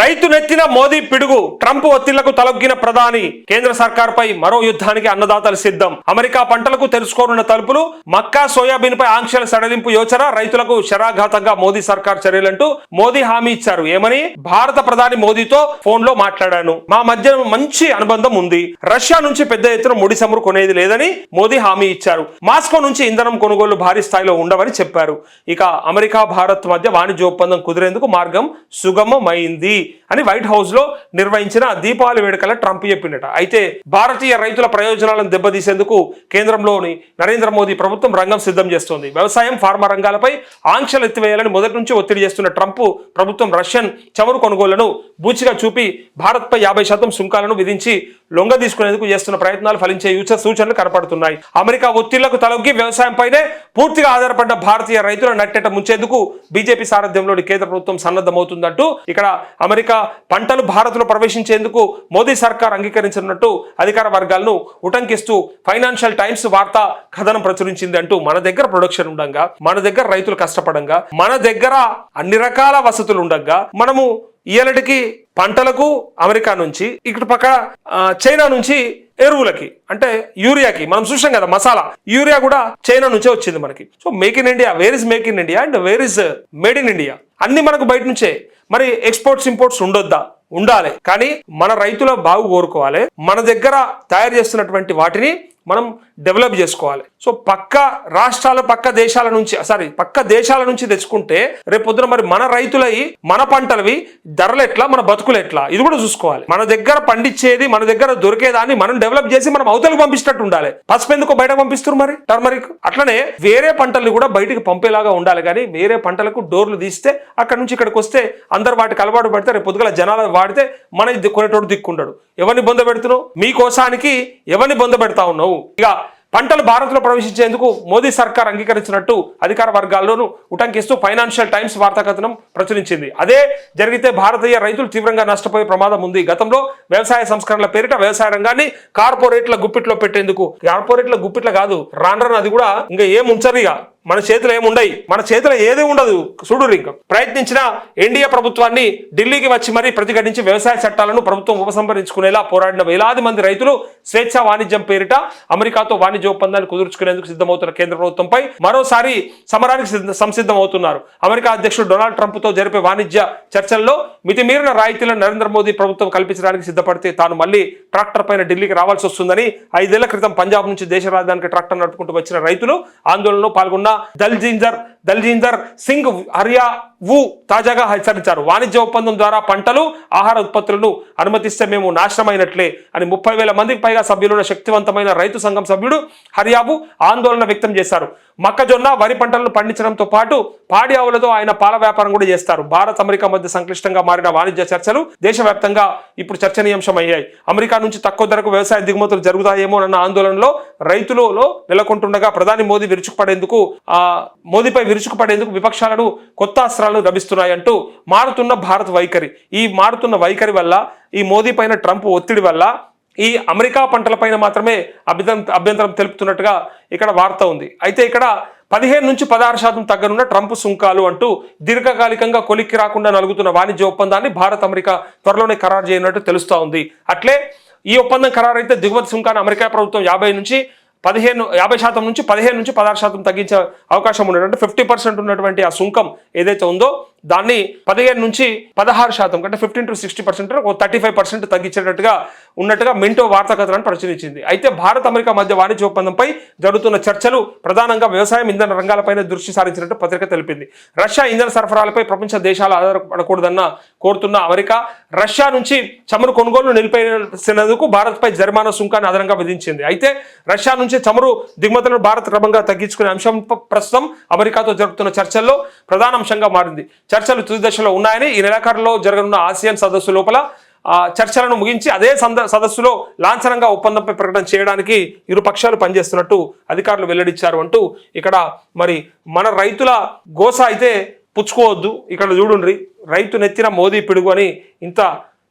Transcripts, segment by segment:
రైతు నెత్తిన మోదీ పిడుగు ట్రంప్ ఒత్తిళ్ళకు తలొగ్గిన ప్రధాని. కేంద్ర సర్కార్పై మరో యుద్ధానికి అన్నదాతలు సిద్ధం. అమెరికా పంటలకు తెరుచుకోనున్న తలుపులు మక్కా సోయాబీన్ పై ఆంక్షల సడలింపు యోచన రైతులకు శరాఘాతంగా మోదీ సర్కార్ చర్యలంటూ మోదీ హామీ ఇచ్చారు. ఏమని? భారత ప్రధాని మోదీతో ఫోన్లో మాట్లాడాను. మా మధ్య మంచి అనుబంధం ఉంది. రష్యా నుంచి పెద్ద ఎత్తున ముడి చమురు కొనేది లేదని మోదీ హామీ ఇచ్చారు. మాస్కో నుంచి ఇంధనం కొనుగోలు భారీ స్థాయిలో ఉండవని చెప్పారు. ఇక అమెరికా భారత్ మధ్య వాణిజ్య ఒప్పందం కుదిరేందుకు మార్గం సుగమమైంది. అని వైట్ హౌస్లో నిర్వహించిన దీపావళి వేడుకల ట్రంప్ చెప్పినట అయితే భారతీయ రైతుల ప్రయోజనాలను దెబ్బతీసేందుకు కేంద్రంలోని నరేంద్ర మోదీ ప్రభుత్వం రంగం సిద్ధం చేస్తోంది. వ్యవసాయం ఫార్మా రంగాలపై ఆంక్షలు ఎత్తివేయాలని మొదటి నుంచి ఒత్తిడి చేస్తున్న ట్రంప్ ప్రభుత్వం రష్యన్ చమురు కొనుగోళ్ళను బూచిగా చూపి భారత్పై యాభై శాతం సుంకాలను విధించి లొంగ తీసుకునేందుకు చేస్తున్న ప్రయత్నాలు ఫలించే యూచ సూచనలు కనపడుతున్నాయి. అమెరికా ఒత్తిళ్ళకు తలొగ్గి వ్యవసాయంపైనే పూర్తిగా ఆధారపడ్డ భారతీయ రైతుల నట్టెట ముంచేందుకు బీజేపీ సారథ్యంలోని కేంద్ర ప్రభుత్వం సన్నద్ధమవుతుందంటూ ఇక్కడ అమెరికా పంటలు భారత్లో ప్రవేశించేందుకు మోదీ సర్కార్ అంగీకరించినట్టు అధికార వర్గాలను ఉటంకిస్తూ ఫైనాన్షియల్ టైమ్స్ వార్త కథనం ప్రచురించింది అంటూ మన దగ్గర ప్రొడక్షన్ ఉండగా మన దగ్గర రైతులు కష్టపడంగా మన దగ్గర అన్ని రకాల వసతులు ఉండగా మనము ఇయలటికి పంటలకు అమెరికా నుంచి ఇక్కడ పక్క చైనా నుంచి ఎరువులకి అంటే యూరియాకి. మనం చూసాం కదా మసాలా. యూరియా కూడా చైనా నుంచే వచ్చింది మనకి. So make in India where is make in India and where is made in India. అన్ని మనకు బయట నుంచే. మరి ఎక్స్పోర్ట్స్ ఇంపోర్ట్స్ ఉండొద్దా? ఉండాలి. కానీ మన రైతుల బాగు కోరుకోవాలి. మన దగ్గర తయారు చేస్తున్నటువంటి వాటిని మనం డెవలప్ చేసుకోవాలి. సో పక్క రాష్ట్రాల పక్క దేశాల నుంచి సారీ పక్క దేశాల నుంచి తెచ్చుకుంటే రేపొద్దున పొద్దున మరి మన రైతులవి మన పంటలవి ధరలు ఎట్లా మన బతుకులు ఎట్లా ఇది కూడా చూసుకోవాలి. మన దగ్గర పండించేది మన దగ్గర దొరికేదాన్ని మనం డెవలప్ చేసి మనం అవతలకు పంపించినట్టు ఉండాలి. పసుపు ఎందుకు బయట పంపిస్తారు మరి? టర్మరిక్. అట్లనే వేరే పంటల్ని కూడా బయటికి పంపేలాగా ఉండాలి కానీ వేరే పంటలకు డోర్లు తీస్తే అక్కడ నుంచి ఇక్కడికి వస్తే అందరు వాటికి అలవాటు పడితే రేపు పొద్దుగల జనాలు వాడితే మన కొనేటోడు దిక్కుంటాడు ఎవరిని బొంద పెడుతున్నావు? మీ కోసానికి ఎవరిని బొంద పెడతా ఉన్నావు? ఇక పంటలు భారత్లో ప్రవేశించేందుకు మోదీ సర్కార్ అంగీకరించినట్టు అధికార వర్గాల్లోనూ ఉటంకిస్తూ ఫైనాన్షియల్ టైమ్స్ వార్తాకథనం ప్రచురించింది. అదే జరిగితే భారతీయ రైతులు తీవ్రంగా నష్టపోయే ప్రమాదం ఉంది. గతంలో వ్యవసాయ సంస్కరణల పేరిట వ్యవసాయ రంగాన్ని కార్పొరేట్ల గుప్పిట్లో పెట్టేందుకు కార్పొరేట్ల గుప్పిట్లో కాదు రాను అది కూడా ఇంకా ఏం ఉంచరు ఇక. మన చేతిలో ఏముండయి మన చేతిలో ఏది ఉండదు. చూడు ఇంకా ప్రయత్నించిన ఎన్డీఏ ప్రభుత్వాన్ని ఢిల్లీకి వచ్చి మరీ ప్రతిఘటించి వ్యవసాయ చట్టాలను ప్రభుత్వం ఉపసంహరించుకునేలా పోరాడిన వేలాది మంది రైతులు స్వేచ్ఛ వాణిజ్యం పేరిట అమెరికాతో వాణిజ్య ఒప్పందాన్ని కుదుర్చుకునేందుకు సిద్ధమవుతున్న కేంద్ర ప్రభుత్వంపై మరోసారి సమరానికి సిద్ధ- సంసిద్ధమవుతున్నారు. అమెరికా అధ్యక్షుడు డొనాల్డ్ ట్రంప్తో జరిపే వాణిజ్య చర్చల్లో మితిమీరిన రాయితీలను నరేంద్ర మోదీ ప్రభుత్వం కల్పించడానికి సిద్ధపడితే తాను మళ్ళీ ట్రాక్టర్ పైన ఢిల్లీకి రావాల్సి వస్తుందని ఐదేళ్ళ క్రితం పంజాబ్ నుంచి దేశ రాజధానికి ట్రాక్టర్ నడుపుకుంటూ వచ్చిన రైతులు ఆందోళనలో పాల్గొన్న దల్జీందర్ దల్జీందర్ సింగ్ హర్యా వు తాజాగా హెచ్చరించారు. వాణిజ్య ఒప్పందం ద్వారా పంటలు ఆహార ఉత్పత్తులను అనుమతిస్తే మేము నాశనమైనట్లే అని ముప్పై వేల మందికి పైగా సభ్యులున్న శక్తివంతమైన రైతు సంఘం సభ్యుడు హరియాబు ఆందోళన వ్యక్తం చేశారు. మొక్కజొన్న వరి పంటలను పండించడంతో పాటు పాడి ఆవులతో ఆయన పాల వ్యాపారం కూడా చేస్తారు. భారత్ అమెరికా మధ్య సంక్లిష్టంగా మారిన వాణిజ్య చర్చలు దేశవ్యాప్తంగా ఇప్పుడు చర్చనీయాంశం అయ్యాయి అమెరికా నుంచి తక్కువ ధరకు వ్యవసాయ దిగుమతులు జరుగుతాయేమో అన్న ఆందోళనలో రైతులలో నెలకొంటుండగా ప్రధాని మోదీ విరుచుకుపడేందుకు ఆ మోదీపై విరుచుకుపడేందుకు విపక్షాలను కొత్త అస్త్రాలు లభిస్తున్నాయంటూ మారుతున్న భారత్ వైఖరి. ఈ మారుతున్న వైఖరి వల్ల ఈ మోదీ పైన ట్రంప్ ఒత్తిడి వల్ల ఈ అమెరికా పంటలపైన మాత్రమే అభ్యంతరం అభ్యంతరం తెలుపుతున్నట్టుగా ఇక్కడ వార్త ఉంది. అయితే ఇక్కడ పదిహేను నుంచి పదహారు శాతం తగ్గనున్న ట్రంప్ సుంకాలు అంటూ దీర్ఘకాలికంగా కొలిక్కి రాకుండా నలుగుతున్న వాణిజ్య ఒప్పందాన్ని భారత్ అమెరికా త్వరలోనే ఖరారు చేయనున్నట్టు తెలుస్తూ ఉంది. అట్లే ఈ ఒప్పందం ఖరారైతే దిగుమతి సుంకాన్ని అమెరికా ప్రభుత్వం యాభై నుంచి పదిహేను యాభై శాతం నుంచి పదిహేను నుంచి పదహారు శాతం తగ్గించే అవకాశం ఉన్నటువంటి ఫిఫ్టీ పర్సెంట్ ఉన్నటువంటి ఆ సుంకం ఏదైతే ఉందో దాన్ని పదిహేను నుంచి పదహారు శాతం అంటే ఫిఫ్టీన్ టు సిక్స్టీ పర్సెంట్ ఒక థర్టీ ఫైవ్ పర్సెంట్ తగ్గించేటట్టుగా ఉన్నట్టుగా మింటో వార్తా కథనాన్ని ప్రచురించింది అయితే భారత్ అమెరికా మధ్య వాణిజ్య ఒప్పందంపై జరుగుతున్న చర్చలు ప్రధానంగా వ్యవసాయం ఇంధన రంగాలపైన దృష్టి సారించినట్టు పత్రిక తెలిపింది. రష్యా ఇంధన సరఫరాలపై ప్రపంచ దేశాలు ఆధారపడకూడదన్న కోరుతున్న అమెరికా రష్యా నుంచి చమురు కొనుగోలు నిలిపేసినందుకు భారత్పై జరిమానా సుంకాన్ని అదనంగా విధించింది. అయితే రష్యా నుంచి చమురు దిగుమతులను భారత్ క్రమంగా తగ్గించుకునే అంశం ప్రస్తుతం అమెరికాతో జరుగుతున్న చర్చల్లో ప్రధాన అంశంగా మారింది. చర్చలు తుది దశలో ఉన్నాయని ఈ నెలాఖరులో జరగనున్న ఆసియాన్ సదస్సు లోపల ఆ, చర్చలను ముగించి అదే సంద సదస్సులో లాంఛనంగా ఒప్పందంపై ప్రకటన చేయడానికి ఇరు పక్షాలు పనిచేస్తున్నట్టు అధికారులు వెల్లడించారు అంటూ ఇక్కడ మరి మన రైతుల గోస అయితే పుచ్చుకోవద్దు. ఇక్కడ చూడుండ్రి రైతు నెత్తిన మోదీ పిడుగు అని ఇంత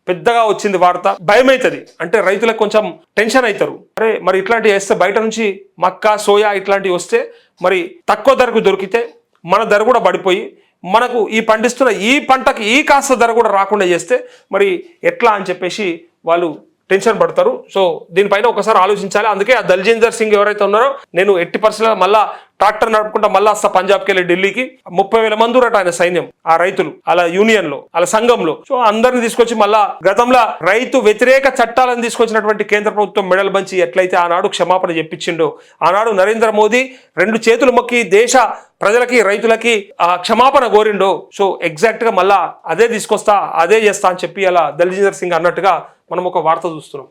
పెద్దగా వచ్చింది వార్త. భయం అవుతుంది అంటే రైతులకు కొంచెం టెన్షన్ అవుతారు అరే మరి ఇట్లాంటివి వేస్తే బయట నుంచి మక్క సోయా ఇట్లాంటివి వస్తే మరి తక్కువ ధరకు దొరికితే మన ధర కూడా పడిపోయి మనకు ఈ పండిస్తున్న ఈ పంటకి ఈ కాస్త ధర కూడా రాకుండా చేస్తే మరి ఎట్లా అని చెప్పేసి వాళ్ళు టెన్షన్ పడతారు. సో దీనిపైన ఒకసారి ఆలోచించాలి. అందుకే ఆ దల్జీందర్ సింగ్ ఎవరైతే ఉన్నారో నేను ఎట్టి పరిస్థితుల్లో మళ్ళా ట్రాక్టర్ నడుపుకుంటా మళ్ళా వస్తా పంజాబ్కి వెళ్ళి ఢిల్లీకి. ముప్పై వేల మంది ఉరట ఆయన సైన్యం ఆ రైతులు అలా యూనియన్లో అలా సంఘంలో. సో అందరిని తీసుకొచ్చి మళ్ళా గతంలో రైతు వ్యతిరేక చట్టాలను తీసుకొచ్చినటువంటి కేంద్ర ప్రభుత్వం మెడల్ బంచి ఎట్లయితే ఆనాడు క్షమాపణ చెప్పించిండో ఆనాడు నరేంద్ర మోదీ రెండు చేతులు మొక్కి దేశ ప్రజలకి రైతులకి ఆ క్షమాపణ కోరిండో. సో ఎగ్జాక్ట్గా మళ్ళా అదే తీసుకొస్తా అదే చేస్తా అని చెప్పి అలా దలిజేందర్ సింగ్ అన్నట్టుగా మనం ఒక వార్త చూస్తున్నాం.